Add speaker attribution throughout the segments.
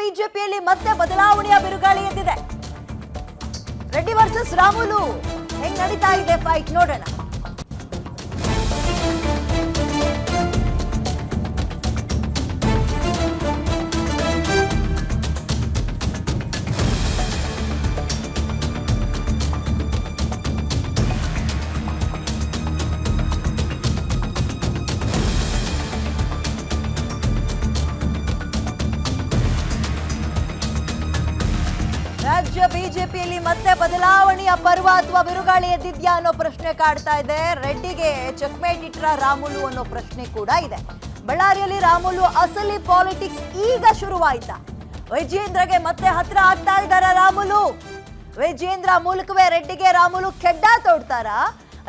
Speaker 1: ಬಿಜೆಪಿಯಲ್ಲಿ ಮತ್ತೆ ಬದಲಾವಣೆಯ ಬಿರುಗಾಳಿ ಎದ್ದಿದೆ. ರೆಡ್ಡಿ ವರ್ಸಸ್ ರಾಮುಲು ಹೆಂಗ್ ನಡೀತಾ ಇದೆ ಫೈಟ್ ನೋಡೋಣ. ರಾಜ್ಯ ಬಿಜೆಪಿಯಲ್ಲಿ ಮತ್ತೆ ಬದಲಾವಣೆಯ ಪರ್ವ ಅಥವಾ ಬಿರುಗಾಳಿ ಎದ್ದಿದ್ಯಾ ಅನ್ನೋ ಪ್ರಶ್ನೆ ಕಾಡ್ತಾ ಇದೆ. ರೆಡ್ಡಿಗೆ ಚೆಕ್ಮೇಟ್ ಇಟ್ರ ರಾಮುಲು ಅನ್ನೋ ಪ್ರಶ್ನೆ ಕೂಡ ಇದೆ. ಬಳ್ಳಾರಿಯಲ್ಲಿ ರಾಮುಲು ಅಸಲಿ ಪಾಲಿಟಿಕ್ಸ್ ಈಗ ಶುರುವಾಯ್ತಾ? ವಿಜೇಂದ್ರಗೆ ಮತ್ತೆ ಹತ್ರ ಆಗ್ತಾ ಇದ್ದಾರ ರಾಮುಲು? ವಿಜೇಂದ್ರ ಮೂಲಕವೇ ರೆಡ್ಡಿಗೆ ರಾಮುಲು ಕೆಡ್ಡ ತೋಡ್ತಾರಾ?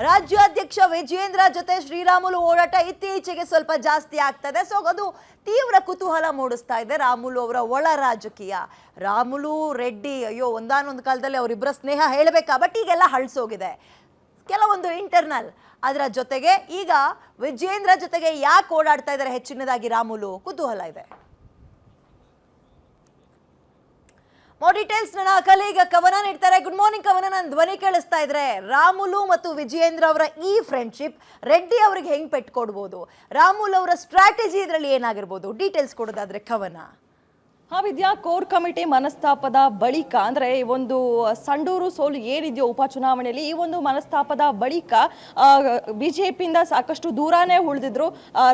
Speaker 1: ರಾಜ್ಯಾಧ್ಯಕ್ಷ ವಿಜೇಂದ್ರ ಜೊತೆ ಶ್ರೀರಾಮುಲು ಓಡಾಟ ಇತ್ತೀಚೆಗೆ ಸ್ವಲ್ಪ ಜಾಸ್ತಿ ಆಗ್ತದೆ. ಸೊ ಅದು ತೀವ್ರ ಕುತೂಹಲ ಮೂಡಿಸ್ತಾ ಇದೆ ರಾಮುಲು ಅವರ ಒಳ ರಾಜಕೀಯ. ರಾಮುಲು, ರೆಡ್ಡಿ, ಅಯ್ಯೋ, ಒಂದಾನೊಂದು ಕಾಲದಲ್ಲಿ ಅವರಿಬ್ಬರ ಸ್ನೇಹ ಹೇಳಬೇಕಾ? ಬಟ್ ಈಗೆಲ್ಲ ಹಳ್ಸೋಗಿದೆ. ಕೆಲವೊಂದು ಇಂಟರ್ನಲ್ ಅದರ ಜೊತೆಗೆ ಈಗ ವಿಜೇಂದ್ರ ಜೊತೆಗೆ ಯಾಕೆ ಓಡಾಡ್ತಾ ಇದ್ದಾರೆ ಹೆಚ್ಚಿನದಾಗಿ ರಾಮುಲು? ಕುತೂಹಲ ಇದೆ. ಮೋ ಡೀಟೇಲ್ಸ್ ನನ್ನ ಕಲೀಗ ಕವನ ನೀಡ್ತಾರೆ. ಗುಡ್ ಮಾರ್ನಿಂಗ್ ಕವನ. ನಾನು ಧ್ವನಿ ಕೇಳಿಸ್ತಾ ಇದ್ರೆ ರಾಮುಲು ಮತ್ತು ವಿಜಯೇಂದ್ರ ಅವರ ಈ ಫ್ರೆಂಡ್ಶಿಪ್ ರೆಡ್ಡಿ ಅವ್ರಿಗೆ ಹೆಂಗ್ ಪೆಟ್ ಕೊಡ್ಬೋದು ರಾಮುಲು ಅವರ ಸ್ಟ್ರಾಟಜಿ ಇದರಲ್ಲಿ ಏನಾಗಿರ್ಬೋದು? ಡೀಟೇಲ್ಸ್ ಕೊಡೋದಾದ್ರೆ ಕವನ.
Speaker 2: ಹಾ ವಿದ್ಯಾ ಕೋರ್ ಕಮಿಟಿ ಮನಸ್ತಾಪದ ಬಳಿಕ, ಅಂದ್ರೆ ಈ ಒಂದು ಸಂಡೂರು ಸೋಲು ಏನಿದೆಯೋ ಉಪಚುನಾವಣೆಯಲ್ಲಿ, ಈ ಒಂದು ಮನಸ್ತಾಪದ ಬಳಿಕ ಬಿಜೆಪಿಯಿಂದ ಸಾಕಷ್ಟು ದೂರಾನೇ ಉಳಿದಿದ್ರು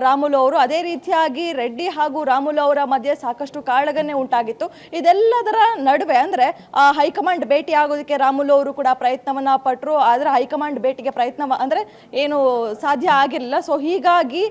Speaker 2: ರಾಮುಲು ಅವರು. ಅದೇ ರೀತಿಯಾಗಿ ರೆಡ್ಡಿ ಹಾಗೂ ರಾಮುಲು ಅವರ ಮಧ್ಯೆ ಸಾಕಷ್ಟು ಕಾಳಗನೆ ಉಂಟಾಗಿತ್ತು. ಇದೆಲ್ಲದರ ನಡುವೆ, ಅಂದ್ರೆ ಹೈಕಮಾಂಡ್ ಭೇಟಿ ಆಗೋದಕ್ಕೆ ರಾಮುಲು ಅವರು ಕೂಡ ಪ್ರಯತ್ನವನ್ನ ಪಟ್ಟರು ಆದರೆ ಹೈಕಮಾಂಡ್ ಭೇಟಿಗೆ ಪ್ರಯತ್ನ ಅಂದ್ರೆ, ಏನು ಸಾಧ್ಯ ಆಗಿರಲಿಲ್ಲ. ಸೊ ಹೀಗಾಗಿ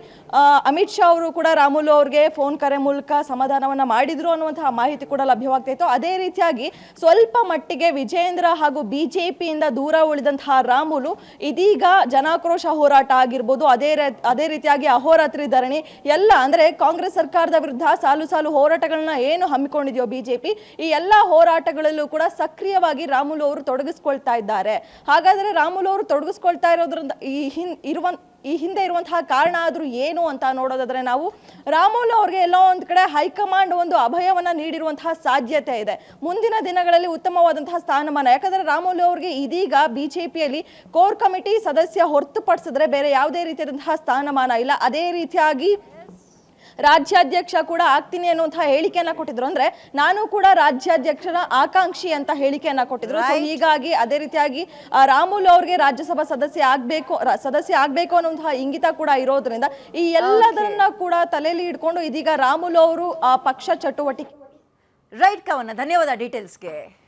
Speaker 2: ಅಮಿತ್ ಶಾ ಅವರು ಕೂಡ ರಾಮುಲು ಅವ್ರಿಗೆ ಫೋನ್ ಕರೆ ಮೂಲಕ ಸಮಾಧಾನವನ್ನ ಮಾಡಿದ್ರು ಅನ್ನುವಂತಹ ಮಾಹಿತಿ ಕೂಡ ಲಭ್ಯವಾಗ್ತಾ ಅದೇ ರೀತಿಯಾಗಿ ಸ್ವಲ್ಪ ಮಟ್ಟಿಗೆ ವಿಜೇಂದ್ರ ಹಾಗೂ ಬಿಜೆಪಿಯಿಂದ ದೂರ ಉಳಿದಂತಹ ರಾಮುಲು ಇದೀಗ ಜನಾಕ್ರೋಶ ಹೋರಾಟ ಆಗಿರ್ಬೋದು. ಅದೇ ಅದೇ ರೀತಿಯಾಗಿ ಅಹೋರಾತ್ರಿ ಧರಣಿ ಎಲ್ಲ ಅಂದ್ರೆ ಕಾಂಗ್ರೆಸ್ ಸರ್ಕಾರದ ವಿರುದ್ಧ ಸಾಲು ಸಾಲು ಹೋರಾಟಗಳನ್ನ ಏನು ಹಮ್ಮಿಕೊಂಡಿದೆಯೋ ಬಿಜೆಪಿ, ಈ ಎಲ್ಲ ಹೋರಾಟಗಳಲ್ಲೂ ಕೂಡ ಸಕ್ರಿಯವಾಗಿ ರಾಮುಲು ಅವರು ತೊಡಗಿಸ್ಕೊಳ್ತಾ ಇದ್ದಾರೆ. ಹಾಗಾದ್ರೆ ರಾಮುಲು ಅವರು ತೊಡಗಿಸ್ಕೊಳ್ತಾ ಇರೋದ್ರಿಂದ ಈ ಹಿಂದ್ ಇರುವ ಈ ಹಿಂದೆ ಇರುವಂತಹ ಕಾರಣ ಆದರೂ ಏನು ಅಂತ ನೋಡೋದಾದ್ರೆ ನಾವು ರಾಮೋಲು ಅವ್ರಿಗೆ ಎಲ್ಲೋ ಒಂದ್ ಕಡೆ ಹೈಕಮಾಂಡ್ ಒಂದು ಅಭಯವನ್ನ ನೀಡಿರುವಂತಹ ಸಾಧ್ಯತೆ ಇದೆ. ಮುಂದಿನ ದಿನಗಳಲ್ಲಿ ಉತ್ತಮವಾದಂತಹ ಸ್ಥಾನಮಾನ. ಯಾಕಂದ್ರೆ ರಾಮುಲು ಅವ್ರಿಗೆ ಇದೀಗ ಬಿಜೆಪಿಯಲ್ಲಿ ಕೋರ್ ಕಮಿಟಿ ಸದಸ್ಯ ಹೊರತುಪಡಿಸಿದ್ರೆ ಬೇರೆ ಯಾವುದೇ ರೀತಿಯಾದಂತಹ ಸ್ಥಾನಮಾನ ಇಲ್ಲ. ಅದೇ ರೀತಿಯಾಗಿ ರಾಜ್ಯಾಧ್ಯಕ್ಷ ಕೂಡ ಆಗ್ತೀನಿ ಅನ್ನುವಂತಹ ಹೇಳಿಕೆಯನ್ನ ಕೊಟ್ಟಿದ್ರು. ಅಂದ್ರೆ ನಾನು ಕೂಡ ರಾಜ್ಯಾಧ್ಯಕ್ಷರ ಆಕಾಂಕ್ಷಿ ಅಂತ ಹೇಳಿಕೆಯನ್ನ ಕೊಟ್ಟಿದ್ರು. ಹೀಗಾಗಿ ಅದೇ ರೀತಿಯಾಗಿ ಆ, ರಾಮುಲು ಅವ್ರಿಗೆ ರಾಜ್ಯಸಭಾ ಸದಸ್ಯ ಆಗ್ಬೇಕು ರ- ಸದಸ್ಯ ಆಗ್ಬೇಕು ಅನ್ನುವಂತಹ ಇಂಗಿತ ಕೂಡ ಇರೋದ್ರಿಂದ ಈ ಎಲ್ಲದನ್ನ ಕೂಡ ತಲೆಯಲ್ಲಿ ಇಟ್ಕೊಂಡು ಇದೀಗ ರಾಮುಲು ಅವರು ಆ ಪಕ್ಷ ಚಟುವಟಿಕೆ
Speaker 1: ರೈಟ್ ಕವನ. ಧನ್ಯವಾದ ಡೀಟೇಲ್ಸ್ಗೆ.